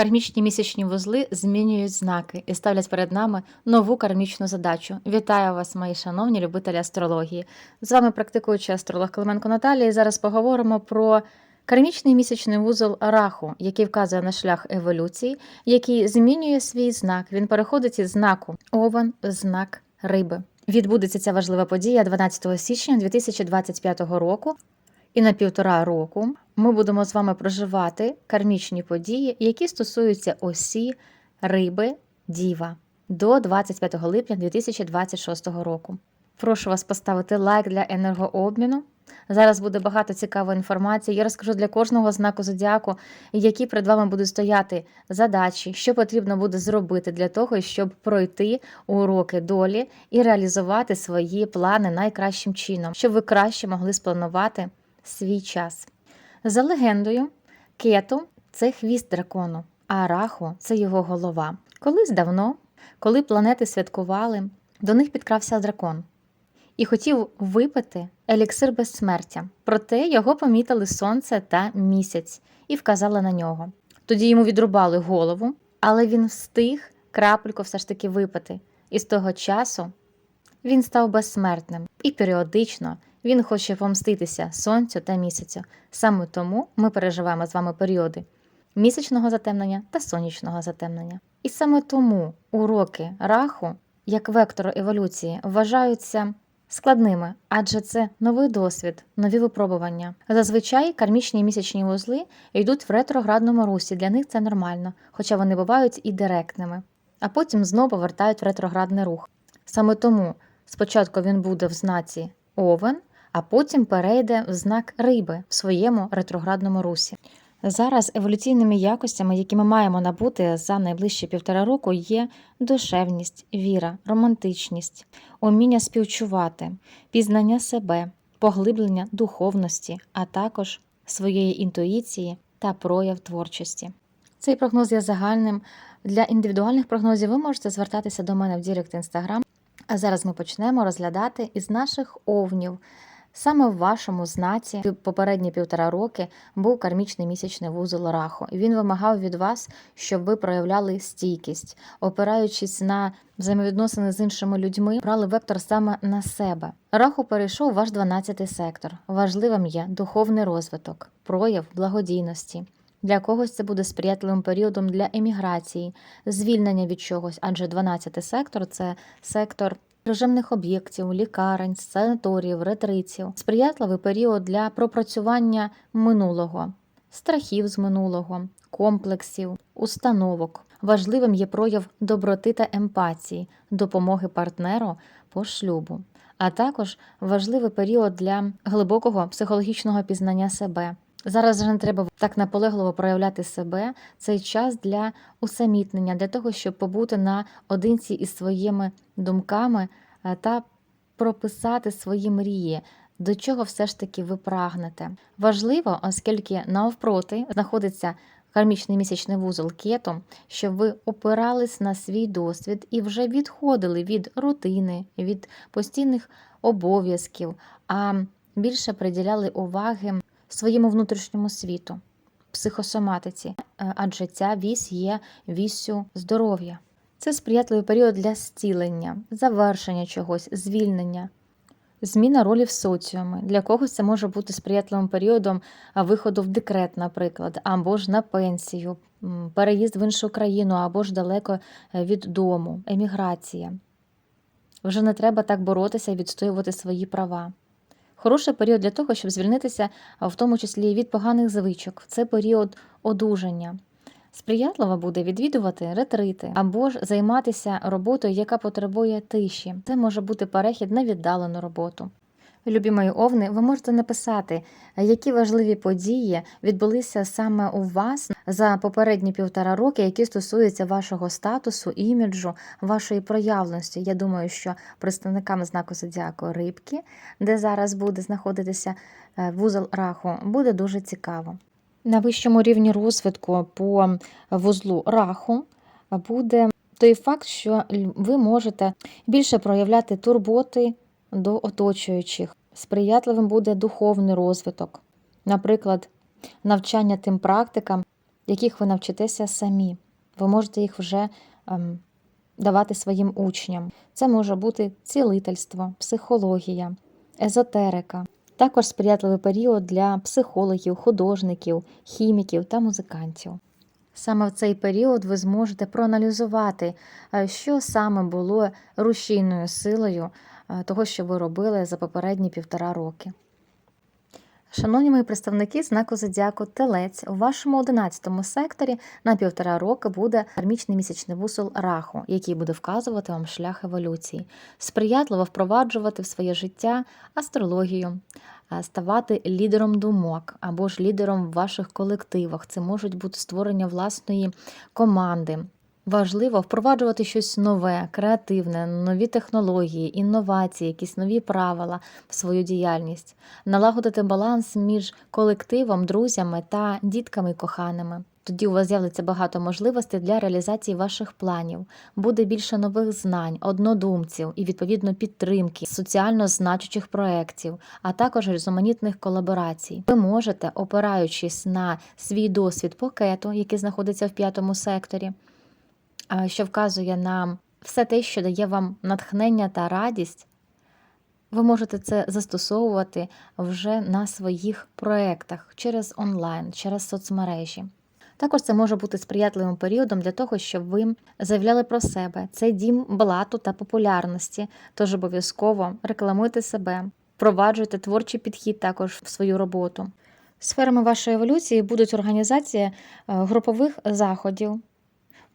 Кармічні місячні вузли змінюють знаки і ставлять перед нами нову кармічну задачу. Вітаю вас, мої шановні любителі астрології. З вами практикуючий астролог Клименко Наталія. І зараз поговоримо про кармічний місячний вузол Раху, який вказує на шлях еволюції, який змінює свій знак. Він переходить із знаку Овен в знак Риби. Відбудеться ця важлива подія 12 січня 2025 року. І на півтора року ми будемо з вами проживати кармічні події, які стосуються осі, риби, діва до 25 липня 2026 року. Прошу вас поставити лайк для енергообміну. Зараз буде багато цікавої інформації. Я розкажу для кожного знаку зодіаку, які перед вами будуть стояти задачі, що потрібно буде зробити для того, щоб пройти уроки долі і реалізувати свої плани найкращим чином, щоб ви краще могли спланувати свій час. За легендою, кету це хвіст дракону, а раху це його голова. Колись давно, коли планети святкували, до них підкрався дракон і хотів випити еліксир безсмертя. Проте його помітили сонце та місяць і вказали на нього. Тоді йому відрубали голову, але він встиг крапельку все ж таки випити. І з того часу він став безсмертним і періодично він хоче помститися сонцю та місяцю. Саме тому ми переживаємо з вами періоди місячного затемнення та сонячного затемнення. І саме тому уроки раху, як вектор еволюції, вважаються складними, адже це новий досвід, нові випробування. Зазвичай кармічні місячні вузли йдуть в ретроградному русі. Для них це нормально, хоча вони бувають і директними, а потім знову повертають в ретроградний рух. Саме тому спочатку він буде в знаці Овен, а потім перейде в знак риби в своєму ретроградному русі. Зараз еволюційними якостями, які ми маємо набути за найближчі півтора року, є душевність, віра, романтичність, уміння співчувати, пізнання себе, поглиблення духовності, а також своєї інтуїції та прояв творчості. Цей прогноз є загальним. Для індивідуальних прогнозів ви можете звертатися до мене в Дірект Інстаграм. А зараз ми почнемо розглядати із наших овнів. Саме в вашому знаці попередні півтора роки був кармічний місячний вузол раху. І Він вимагав від вас, щоб ви проявляли стійкість, опираючись на взаємовідносини з іншими людьми, брали вектор саме на себе. Раху перейшов ваш 12-й сектор. Важливим є духовний розвиток, прояв благодійності. Для когось це буде сприятливим періодом для еміграції, звільнення від чогось, адже 12-й сектор це сектор режимних об'єктів, лікарень, санаторіїв, ретриців, сприятливий період для пропрацювання минулого, страхів з минулого, комплексів, установок. Важливим є прояв доброти та емпатії, допомоги партнеру по шлюбу, а також важливий період для глибокого психологічного пізнання себе. Зараз вже не треба так наполегливо проявляти себе. Цей час для усамітнення, для того, щоб побути наодинці із своїми думками е, та прописати свої мрії, до чого все ж таки ви прагнете. Важливо, оскільки навпроти знаходиться кармічний місячний вузол кету, щоб ви опирались на свій досвід і вже відходили від рутини, від постійних обов'язків, а більше приділяли уваги своєму внутрішньому світу, психосоматиці, е, адже ця вісь є віссю здоров'я. Це сприятливий період для зцілення, завершення чогось, звільнення, зміна ролі в соціумі. Для когось це може бути сприятливим періодом виходу в декрет, наприклад, або ж на пенсію, переїзд в іншу країну, або ж далеко е, від дому, еміграція. Вже не треба так боротися і відстоювати свої права. Хороший період для того, щоб звільнитися, в тому числі від поганих звичок. Це період одужання. Сприятливо буде відвідувати ретрити або ж займатися роботою, яка потребує тиші. Це може бути перехід на віддалену роботу. Любі мої овни, ви можете написати, які важливі події відбулися саме у вас за попередні півтора роки, які стосуються вашого статусу, іміджу, вашої проявленості. Я думаю, що представникам знаку зодіаку рибки, де зараз буде знаходитися е, вузол раху, буде дуже цікаво. На вищому рівні розвитку по вузлу раху буде той факт, що ви можете більше проявляти турботи до оточуючих. Сприятливим буде духовний розвиток, наприклад, навчання тим практикам, яких ви навчитеся самі. Ви можете їх вже ем, давати своїм учням. Це може бути цілительство, психологія, езотерика. Також сприятливий період для психологів, художників, хіміків та музикантів. Саме в цей період ви зможете проаналізувати, е, що саме було рушійною силою е, того, що ви робили за попередні півтора роки. Шановні мої представники знаку Зодіаку Телець, у вашому 11 секторі на півтора роки буде кармічний місячний вусол раху, який буде вказувати вам шлях еволюції, сприятливо впроваджувати в своє життя астрологію, ставати лідером думок або ж лідером в ваших колективах. Це можуть бути створення власної команди. Важливо впроваджувати щось нове, креативне, нові технології, інновації, якісь нові правила в свою діяльність, налагодити баланс між колективом, друзями та дітками коханими. Тоді у вас з'явиться багато можливостей для реалізації ваших планів, буде більше нових знань, однодумців і відповідно підтримки, соціально значучих проєктів, а також різноманітних колаборацій. Ви можете, опираючись на свій досвід пакету, який знаходиться в п'ятому секторі, що вказує на все те, що дає вам натхнення та радість, ви можете це застосовувати вже на своїх проєктах через онлайн, через соцмережі. Також це може бути сприятливим періодом для того, щоб ви заявляли про себе. Це дім блату та популярності, тож обов'язково рекламуйте себе, впроваджуйте творчий підхід також в свою роботу. Сферами вашої еволюції будуть організація е, групових заходів,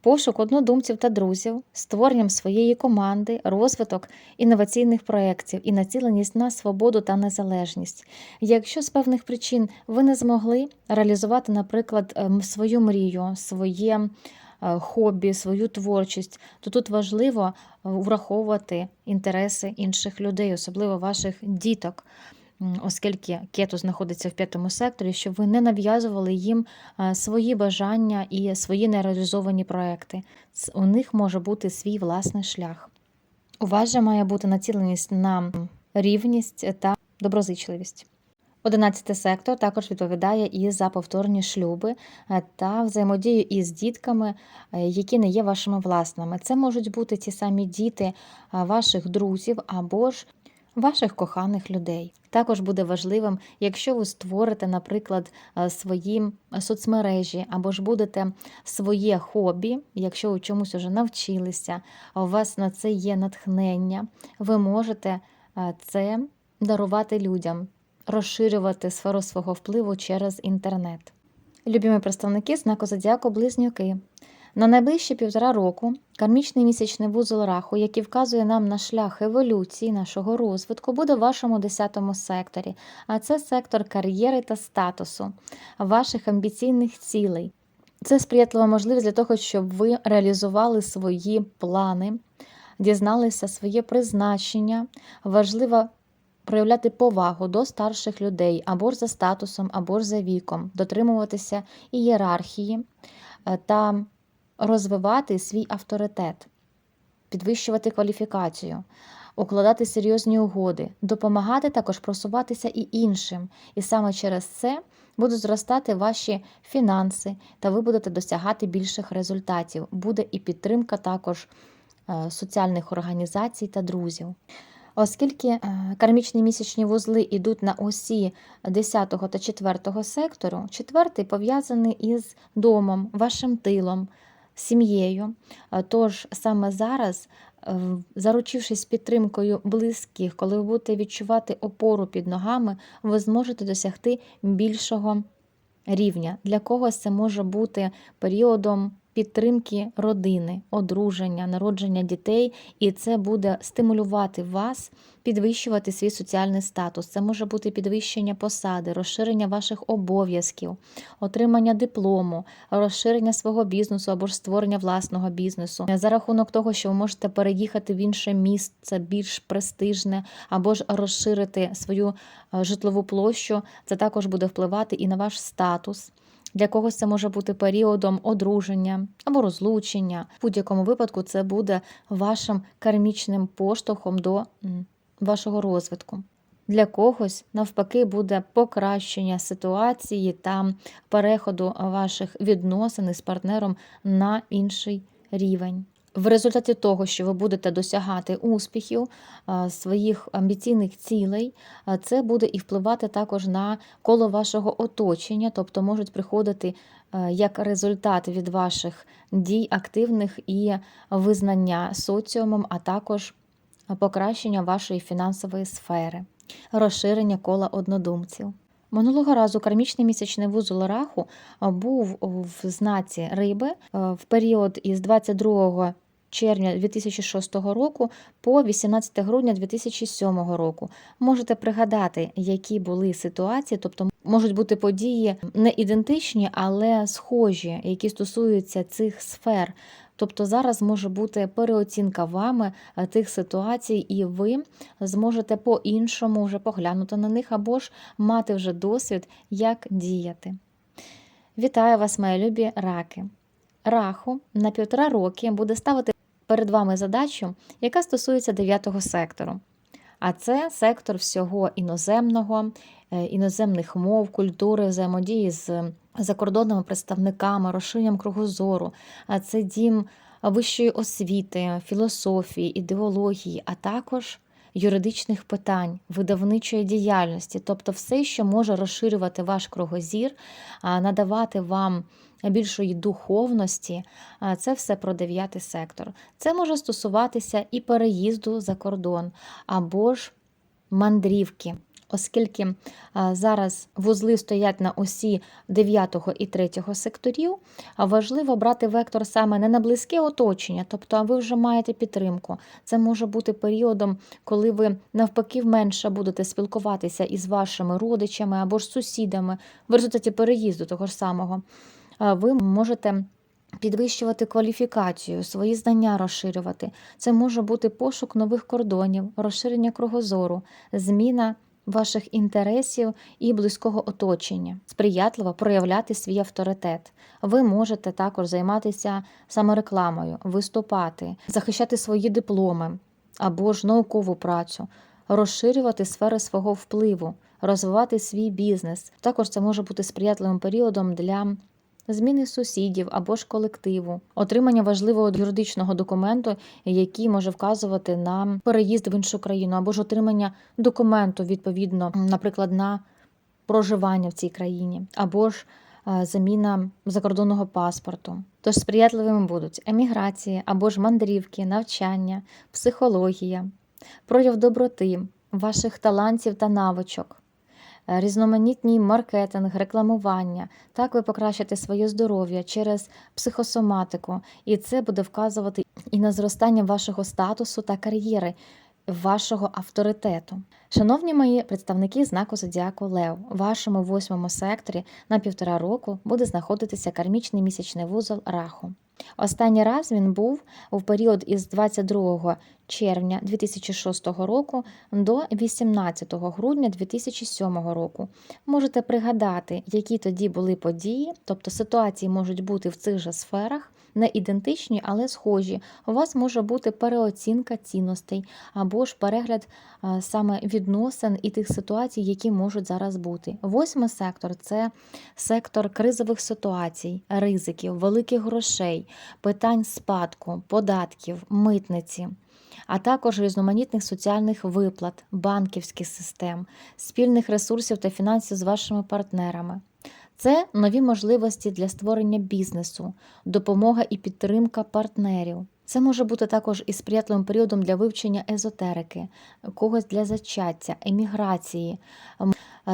пошук однодумців та друзів, створенням своєї команди, розвиток інноваційних проєктів і націленість на свободу та незалежність. Якщо з певних причин ви не змогли реалізувати, наприклад, ем, свою мрію, своє е, хобі, свою творчість, то тут важливо е, враховувати інтереси інших людей, особливо ваших діток. Оскільки кето знаходиться в п'ятому секторі, щоб ви не нав'язували їм е, свої бажання і свої нереалізовані проекти. У них може бути свій власний шлях. У вас же має бути націленість на рівність та доброзичливість. Одинадцятий сектор також відповідає і за повторні шлюби е, та взаємодію із дітками, е, які не є вашими власними. Це можуть бути ті самі діти ваших друзів або ж ваших коханих людей. Також буде важливим, якщо ви створите, наприклад, е, свої соцмережі або ж будете своє хобі, якщо у чомусь вже навчилися, у вас на це є натхнення, ви можете е, це дарувати людям, розширювати сферу свого впливу через інтернет. Любімі представники знаку Зодіаку Близнюки. На найближчі півтора року кармічний місячний вузол раху, який вказує нам на шлях еволюції нашого розвитку, буде в вашому 10 секторі, а це сектор кар'єри та статусу, ваших амбіційних цілей. Це сприятлива можливість для того, щоб ви реалізували свої плани, дізналися своє призначення. Важливо проявляти повагу до старших людей або ж за статусом, або ж за віком, дотримуватися ієрархії е, та розвивати свій авторитет, підвищувати кваліфікацію, укладати серйозні угоди, допомагати також просуватися і іншим. І саме через це будуть зростати ваші фінанси, та ви будете досягати більших результатів. Буде і підтримка також е, соціальних організацій та друзів. Оскільки е, кармічні місячні вузли йдуть на осі 10 та 4 сектору, четвертий пов'язаний із домом, вашим тилом, сім'єю. Е, Тож саме зараз, е, заручившись підтримкою близьких, коли ви будете відчувати опору під ногами, ви зможете досягти більшого рівня. Для когось це може бути періодом підтримки родини, одруження, народження дітей, і це буде стимулювати вас підвищувати свій соціальний статус. Це може бути підвищення посади, розширення ваших обов'язків, отримання диплому, розширення свого бізнесу або ж створення власного бізнесу за рахунок того, що ви можете переїхати в інше місце більш престижне, або ж розширити свою е, житлову площу. Це також буде впливати і на ваш статус. Для когось це може бути періодом одруження або розлучення. В будь-якому випадку це буде вашим кармічним поштовхом до вашого розвитку. Для когось, навпаки, буде покращення ситуації та переходу ваших відносин із партнером на інший рівень. В результаті того, що ви будете досягати успіхів, своїх амбіційних цілей, це буде і впливати також на коло вашого оточення, тобто можуть приходити е, як результат від ваших дій активних і визнання соціумом, а також покращення вашої фінансової сфери, розширення кола однодумців. Минулого разу кармічний місячний вузол раху був в знаці риби е, в період із 22 червня 2006 року по 18 грудня 2007 року. Можете пригадати, які були ситуації, тобто можуть бути події не ідентичні, але схожі, які стосуються цих сфер. Тобто зараз може бути переоцінка вами е, тих ситуацій, і ви зможете по-іншому вже поглянути на них або ж мати вже досвід, як діяти. Вітаю вас, мої любі раки! Раху на півтора роки буде ставити перед вами задачу, яка стосується дев'ятого сектору. А це сектор всього іноземного, е, іноземних мов, культури, взаємодії з закордонними представниками, розширенням кругозору. А це дім вищої освіти, філософії, ідеології, а також юридичних питань, видавничої діяльності, тобто все, що може розширювати ваш кругозір, надавати вам більшої духовності, це все про дев'ятий сектор. Це може стосуватися і переїзду за кордон, або ж мандрівки. Оскільки зараз вузли стоять на осі 9 і 3 секторів, важливо брати вектор саме не на близьке оточення, тобто ви вже маєте підтримку. Це може бути періодом, коли ви навпаки менше будете спілкуватися із вашими родичами або ж сусідами в результаті переїзду того ж самого. Ви можете підвищувати кваліфікацію, свої знання розширювати. Це може бути пошук нових кордонів, розширення кругозору, зміна ваших інтересів і близького оточення, сприятливо проявляти свій авторитет. Ви можете також займатися саморекламою, виступати, захищати свої дипломи або ж наукову працю, розширювати сфери свого впливу, розвивати свій бізнес. Також це може бути сприятливим періодом для зміни сусідів або ж колективу, отримання важливого юридичного документу, який може вказувати на переїзд в іншу країну, або ж отримання документу відповідно, наприклад, на проживання в цій країні, або ж е, заміна закордонного паспорту. Тож сприятливими будуть еміграції або ж мандрівки, навчання, психологія, прояв доброти, ваших талантів та навичок. Е, Різноманітний маркетинг, рекламування. Так ви покращите своє здоров'я через психосоматику, і це буде вказувати і на зростання вашого статусу та кар'єри, вашого авторитету. Шановні мої представники знаку Зодіаку Лев, в вашому восьмому секторі на півтора року буде знаходитися кармічний місячний вузол Раху. Останній раз він був у період із 22 червня 2006 року до 18 грудня 2007 року. Можете пригадати, які тоді були події, тобто ситуації можуть бути в цих же сферах, не ідентичні, але схожі. У вас може бути переоцінка цінностей або ж перегляд саме відносин і тих ситуацій, які можуть зараз бути. Восьмий сектор це сектор кризових ситуацій, ризиків, великих грошей, питань спадку, податків, митниці. А також різноманітних соціальних виплат, банківських систем, спільних ресурсів та фінансів з вашими партнерами. Це нові можливості для створення бізнесу, допомога і підтримка партнерів. Це може бути також і сприятливим періодом для вивчення езотерики, когось для зачаття, еміграції.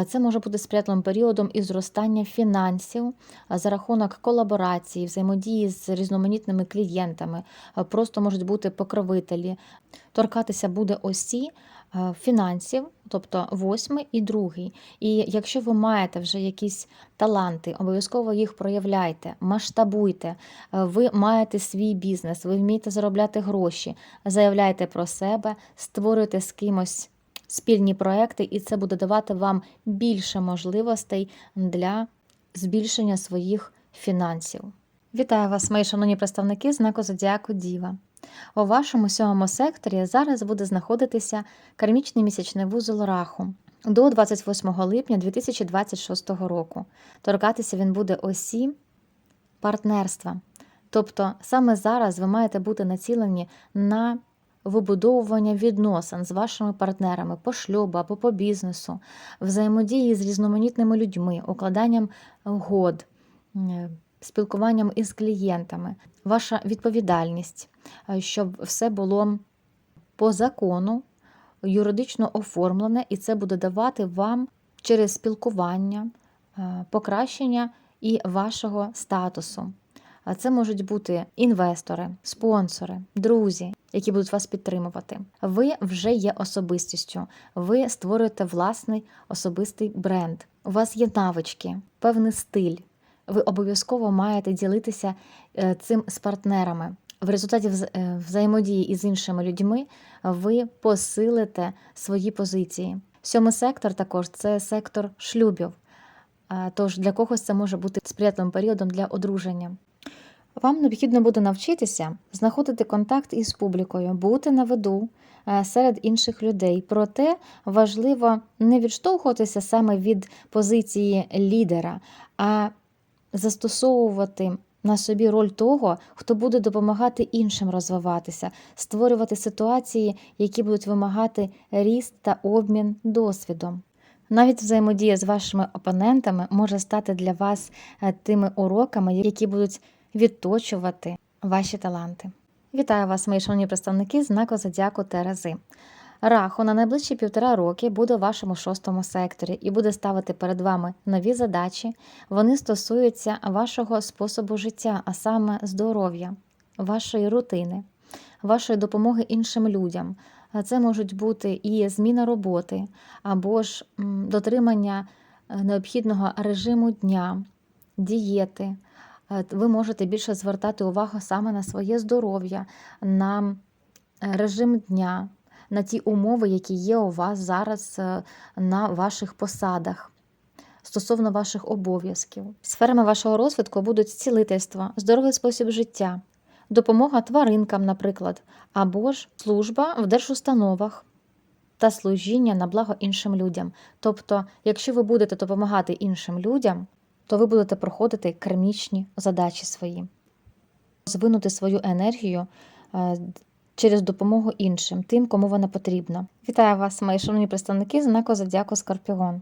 Це може бути сприятливим періодом і зростання фінансів за рахунок колаборації, взаємодії з різноманітними клієнтами. Просто можуть бути покровителі. Торкатися буде осі фінансів, тобто восьмий і другий. І якщо ви маєте вже якісь таланти, обов'язково їх проявляйте, масштабуйте. Е, Ви маєте свій бізнес, ви вмієте заробляти гроші, заявляйте про себе, створюйте з кимось спільні проекти, і це буде давати вам більше можливостей для збільшення своїх фінансів. Вітаю вас, мої шановні представники знаку Зодіаку Діва. У вашому сьомому секторі зараз буде знаходитися кармічний місячний вузол раху до 28 липня 2026 року. Торкатися він буде осі партнерства. Тобто саме зараз ви маєте бути націлені на вибудовування відносин з вашими партнерами по шлюбу або по бізнесу, взаємодії з різноманітними людьми, укладанням угод, е, спілкуванням із клієнтами, ваша відповідальність, е, щоб все було по закону, юридично оформлене, і це буде давати вам через спілкування, е, покращення і вашого статусу. А це можуть бути інвестори, спонсори, друзі, які будуть вас підтримувати. Ви вже є особистістю, ви створюєте власний особистий бренд. У вас є навички, певний стиль. Ви обов'язково маєте ділитися е, цим з партнерами. В результаті е, взаємодії із іншими людьми ви посилите свої позиції. Сьомий сектор також це сектор шлюбів. Е, Тож для когось це може бути сприятливим періодом для одруження. Вам необхідно буде навчитися знаходити контакт із публікою, бути на виду серед інших людей. Проте важливо не відштовхуватися саме від позиції лідера, а застосовувати на собі роль того, хто буде допомагати іншим розвиватися, створювати ситуації, які будуть вимагати ріст та обмін досвідом. Навіть взаємодія з вашими опонентами може стати для вас е, тими уроками, які будуть відточувати ваші таланти. Вітаю вас, мої шановні представники знаку Зодіаку Терези. Раху на найближчі півтора роки буде у вашому шостому секторі і буде ставити перед вами нові задачі. Вони стосуються вашого способу життя, а саме здоров'я, вашої рутини, вашої допомоги іншим людям. Це можуть бути і зміна роботи, або ж дотримання е, необхідного режиму дня, дієти. Е, Ви можете більше звертати увагу саме на своє здоров'я, на е, режим дня, на ті умови, які є у вас зараз е, на ваших посадах. Стосовно ваших обов'язків, сферами вашого розвитку будуть цілительство, здоровий спосіб життя, допомога тваринкам, наприклад, або ж служба в держустановах та служіння на благо іншим людям. Тобто, якщо ви будете допомагати іншим людям, то ви будете проходити кармічні задачі свої, розвинути свою енергію е, через допомогу іншим, тим, кому вона потрібна. Вітаю вас, мої шановні представники знаку Зодіаку Скорпіон.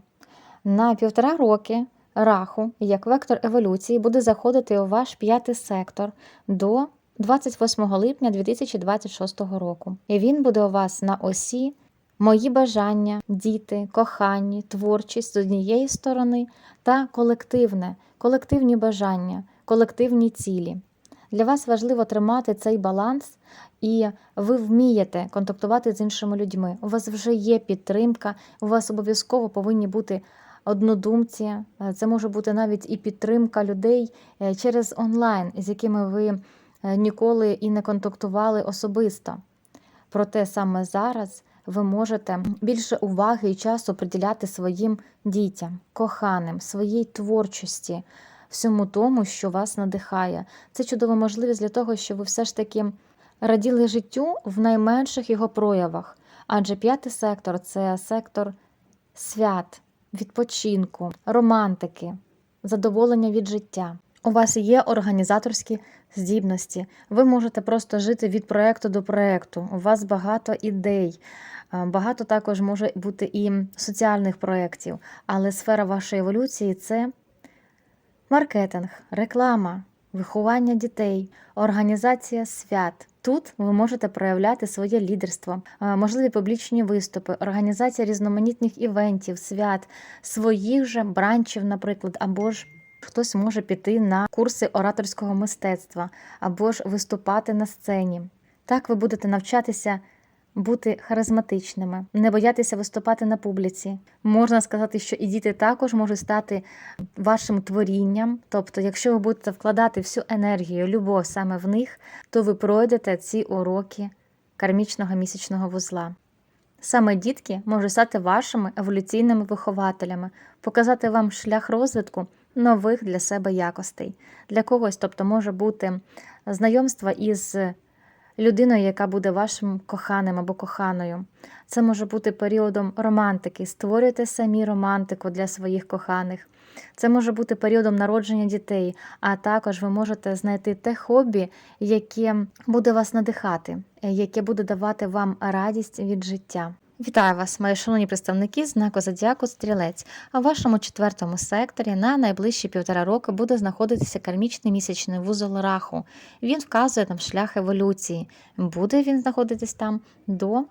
На півтора роки раху, як вектор еволюції, буде заходити у ваш п'ятий сектор до 28 липня 2026 року. І він буде у вас на осі мої бажання, діти, кохані, творчість з однієї сторони та колективне, колективні бажання, колективні цілі. Для вас важливо тримати цей баланс, і ви вмієте контактувати з іншими людьми. У вас вже є підтримка, у вас обов'язково повинні бути однодумці. Це може бути навіть і підтримка людей е, через онлайн, з якими ви е, ніколи і не контактували особисто. Проте саме зараз ви можете більше уваги і часу приділяти своїм дітям, коханим, своїй творчості, всьому тому, що вас надихає. Це чудова можливість для того, щоб ви все ж таки раділи життю в найменших його проявах. Адже п'ятий сектор це сектор свят, відпочинку, романтики, задоволення від життя. У вас є організаторські здібності. Ви можете просто жити від проекту до проекту. У вас багато ідей. Багато також може бути і соціальних проєктів, але сфера вашої еволюції це маркетинг, реклама, виховання дітей, організація свят. Тут ви можете проявляти своє лідерство, е, можливі публічні виступи, організація різноманітних івентів, свят, своїх же бранчів, наприклад, або ж хтось може піти на курси ораторського мистецтва, або ж виступати на сцені. Так ви будете навчатися бути харизматичними, не боятися виступати на публіці. Можна сказати, що і діти також можуть стати вашим творінням. Тобто, якщо ви будете вкладати всю енергію, любов саме в них, то ви пройдете ці уроки кармічного місячного вузла. Саме дітки можуть стати вашими еволюційними вихователями, показати вам шлях розвитку нових для себе якостей. Для когось, тобто, може бути знайомство із людиною, яка буде вашим коханим або коханою. Це може бути періодом романтики. Створюйте самі романтику для своїх коханих. Це може бути періодом народження дітей, а також ви можете знайти те хобі, яке буде вас надихати, яке буде давати вам радість від життя. Вітаю вас, мої шановні представники знаку Зодіаку Стрілець. А в вашому четвертому секторі на найближчі півтора роки буде знаходитися кармічний місячний вузол раху. Він вказує нам шлях еволюції. Буде він знаходитись там до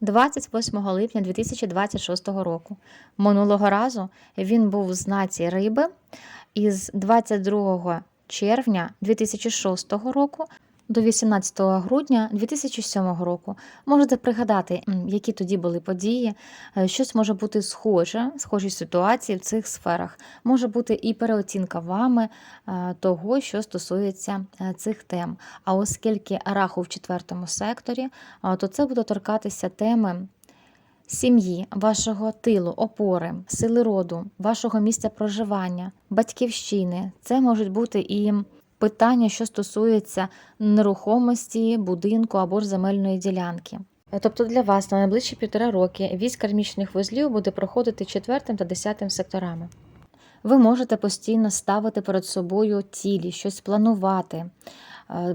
28 липня 2026 року. Минулого разу він був в знаці риби із 22 червня 2006 року до 18 грудня 2007 року. Можете пригадати, які тоді були події. Е, Щось може бути схоже, схожі ситуації в цих сферах. Може бути і переоцінка вами е, того, що стосується е, цих тем. А оскільки раху в четвертому секторі, то це буде торкатися теми сім'ї, вашого тилу, опори, сили роду, вашого місця проживання, батьківщини. Це можуть бути і питання, що стосується нерухомості, будинку або ж земельної ділянки. Тобто для вас на найближчі півтора роки вісь кармічних вузлів буде проходити четвертим та десятим секторами. Ви можете постійно ставити перед собою цілі, щось планувати,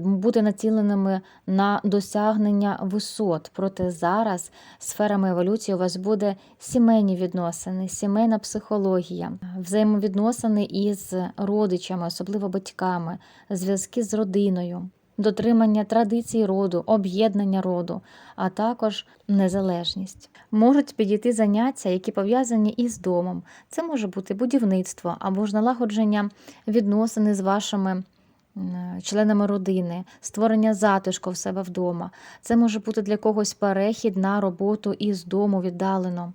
бути націленими на досягнення висот. Проте зараз сферами еволюції у вас буде сімейні відносини, сімейна психологія, взаємовідносини із родичами, особливо батьками, зв'язки з родиною. Дотримання традицій роду, об'єднання роду, а також незалежність. Можуть підійти заняття, які пов'язані із домом. Це може бути будівництво або ж налагодження відносини з вашими членами родини, створення затишку в себе вдома. Це може бути для когось перехід на роботу із дому віддалено.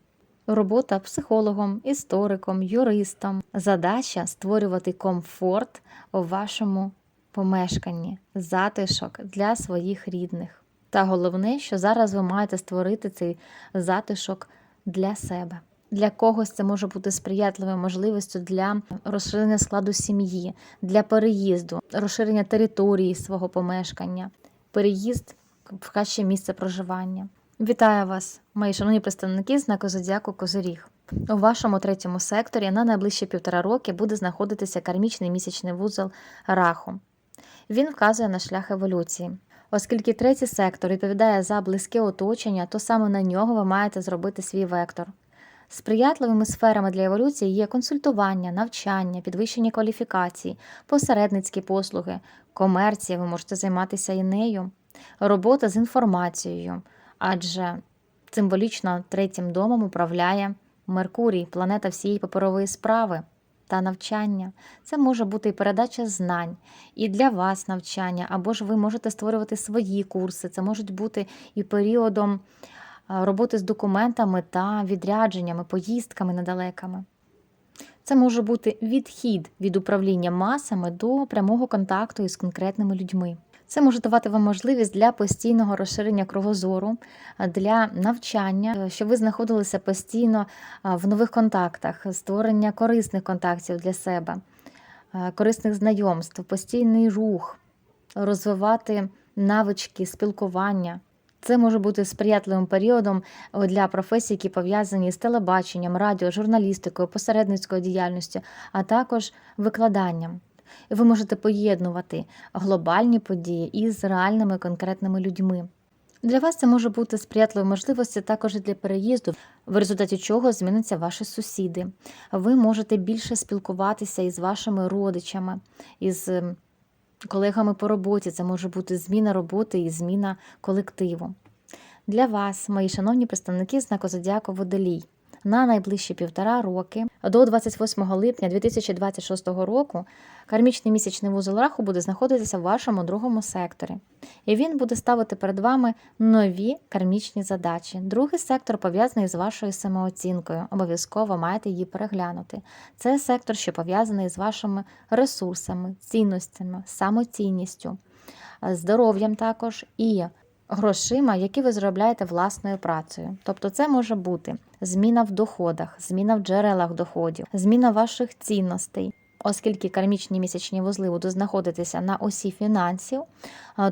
Робота психологом, істориком, юристом. Задача створювати комфорт у вашому помешканні, затишок для своїх рідних. Та головне, що зараз ви маєте створити цей затишок для себе. Для когось це може бути сприятливою можливістю для розширення складу сім'ї, для переїзду, розширення території свого помешкання, переїзд в краще місце проживання. Вітаю вас, мої шановні представники знаку Зодіаку Козиріг. У вашому третьому секторі на найближчі півтора роки буде знаходитися кармічний місячний вузол раху. Він вказує на шлях еволюції. Оскільки третій сектор відповідає за близьке оточення, то саме на нього ви маєте зробити свій вектор. Сприятливими сферами для еволюції є консультування, навчання, підвищення кваліфікації, посередницькі послуги, комерція, ви можете займатися і нею, робота з інформацією, адже символічно третім домом управляє Меркурій, планета всієї паперової справи та навчання. Це може бути і передача знань, і для вас навчання, або ж ви можете створювати свої курси. Це можуть бути і періодом роботи з документами та відрядженнями, поїздками недалекими. Це може бути відхід від управління масами до прямого контакту із конкретними людьми. Це може давати вам можливість для постійного розширення кругозору, для навчання, е, щоб ви знаходилися постійно в нових контактах, створення корисних контактів для себе, корисних знайомств, постійний рух, розвивати навички спілкування. Це може бути сприятливим періодом е, для професій, які пов'язані з телебаченням, радіо, журналістикою, посередницькою діяльністю, а також викладанням. Ви можете поєднувати глобальні події із реальними конкретними людьми. Для вас це може бути сприятливою можливості також для переїзду, в результаті чого зміниться ваші сусіди. Ви можете більше спілкуватися із вашими родичами, із ем, колегами по роботі. Це може бути зміна роботи і зміна колективу. Для вас, мої шановні представники знаку Зодіаку Водолій, на найближчі півтора роки до 28 липня 2026 року кармічний місячний вузол раху буде знаходитися в вашому другому секторі, і він буде ставити перед вами нові кармічні задачі. Другий сектор пов'язаний з вашою самооцінкою. Обов'язково маєте її переглянути. Це сектор, що пов'язаний з вашими ресурсами, цінностями, самоцінністю, здоров'ям також і грошима, які ви заробляєте власною працею. Тобто, це може бути зміна в доходах, зміна в джерелах доходів, зміна ваших цінностей. Оскільки кармічні місячні вузли будуть знаходитися на осі фінансів,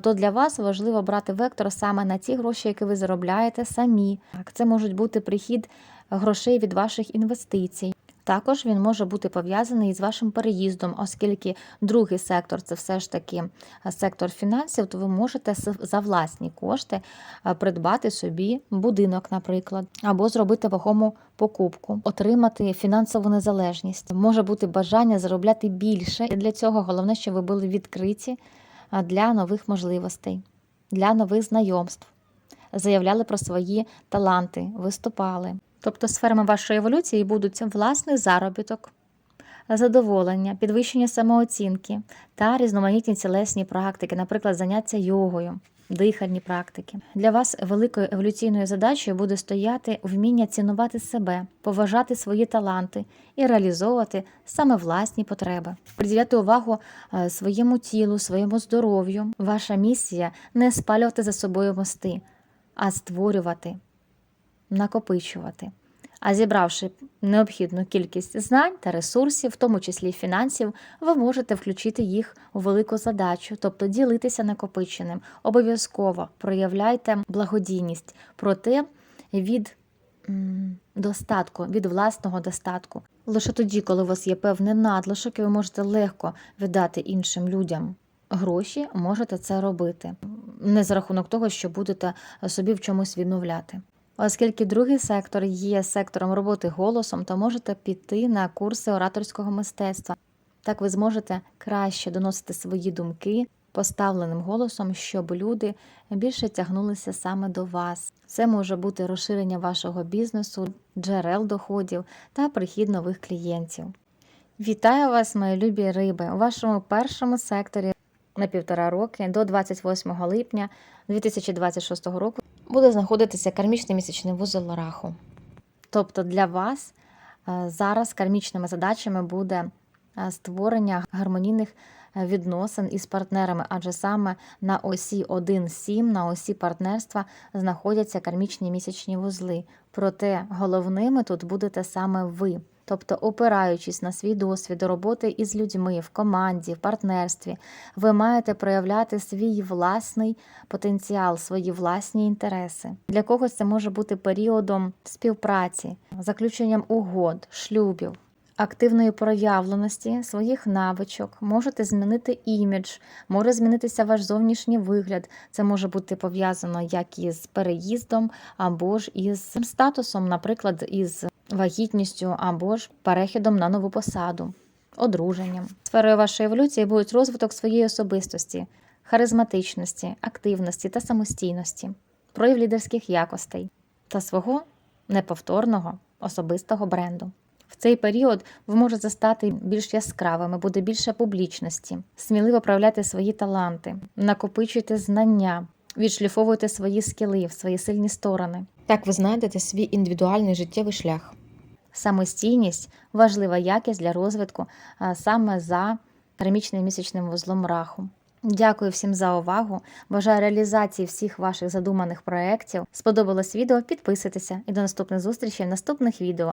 то для вас важливо брати вектор саме на ті гроші, які ви заробляєте самі. Це можуть бути прихід грошей від ваших інвестицій. Також він може бути пов'язаний із вашим переїздом, оскільки другий сектор це все ж таки е, сектор фінансів, то ви можете за власні кошти е, придбати собі будинок, наприклад, або зробити вагому покупку, отримати фінансову незалежність. Може бути бажання заробляти більше. І для цього головне, щоб ви були відкриті е, для нових можливостей, для нових знайомств, заявляли про свої таланти, виступали. Тобто сферами вашої еволюції будуть власний заробіток, задоволення, підвищення самооцінки та різноманітні тілесні практики, наприклад, заняття йогою, дихальні практики. Для вас великою еволюційною задачею буде стояти вміння цінувати себе, поважати свої таланти і реалізовувати саме власні потреби, приділяти увагу е, своєму тілу, своєму здоров'ю. Ваша місія не спалювати за собою мости, а створювати накопичувати. А зібравши необхідну кількість знань та ресурсів, в тому числі фінансів, ви можете включити їх у велику задачу, тобто ділитися накопиченим. Обов'язково проявляйте благодійність, проте від достатку, від власного достатку. Лише тоді, коли у вас є певний надлишок, і ви можете легко віддати іншим людям гроші, можете це робити. Не за рахунок того, що будете собі в чомусь відмовляти. Оскільки другий сектор є сектором роботи голосом, то можете піти на курси ораторського мистецтва. Так ви зможете краще доносити свої думки поставленим голосом, щоб люди більше тягнулися саме до вас. Це може бути розширення вашого бізнесу, джерел доходів та прихід нових клієнтів. Вітаю вас, мої любі риби, у вашому першому секторі на півтора роки до 28 липня 2026 року буде знаходитися кармічний місячний вузол раху. Тобто для вас е, зараз кармічними задачами буде е, створення гармонійних е, відносин із партнерами, адже саме на осі 1-7, на осі партнерства знаходяться кармічні місячні вузли. Проте головними тут будете саме ви. Тобто, опираючись на свій досвід роботи із людьми в команді, в партнерстві, ви маєте проявляти свій власний потенціал, свої власні інтереси. Для когось це може бути періодом співпраці, заключенням угод, шлюбів. Активної проявленості своїх навичок, можете змінити імідж, може змінитися ваш зовнішній вигляд. Це може бути пов'язано як із переїздом, або ж із статусом, наприклад, із вагітністю, або ж перехідом на нову посаду, одруженням. Сферою вашої еволюції будуть розвиток своєї особистості, харизматичності, активності та самостійності, прояв лідерських якостей та свого неповторного особистого бренду. В цей період ви можете стати більш яскравими, буде більше публічності, сміливо проявляти свої таланти, накопичуйте знання, відшліфовуйте свої скіли, свої сильні сторони. Так ви знайдете свій індивідуальний життєвий шлях. Самостійність важлива якість для розвитку саме за перемічним місячним вузлом раху. Дякую всім за увагу. Бажаю реалізації всіх ваших задуманих проєктів. Сподобалось відео? Підписуйтеся і до наступних зустрічей в наступних відео.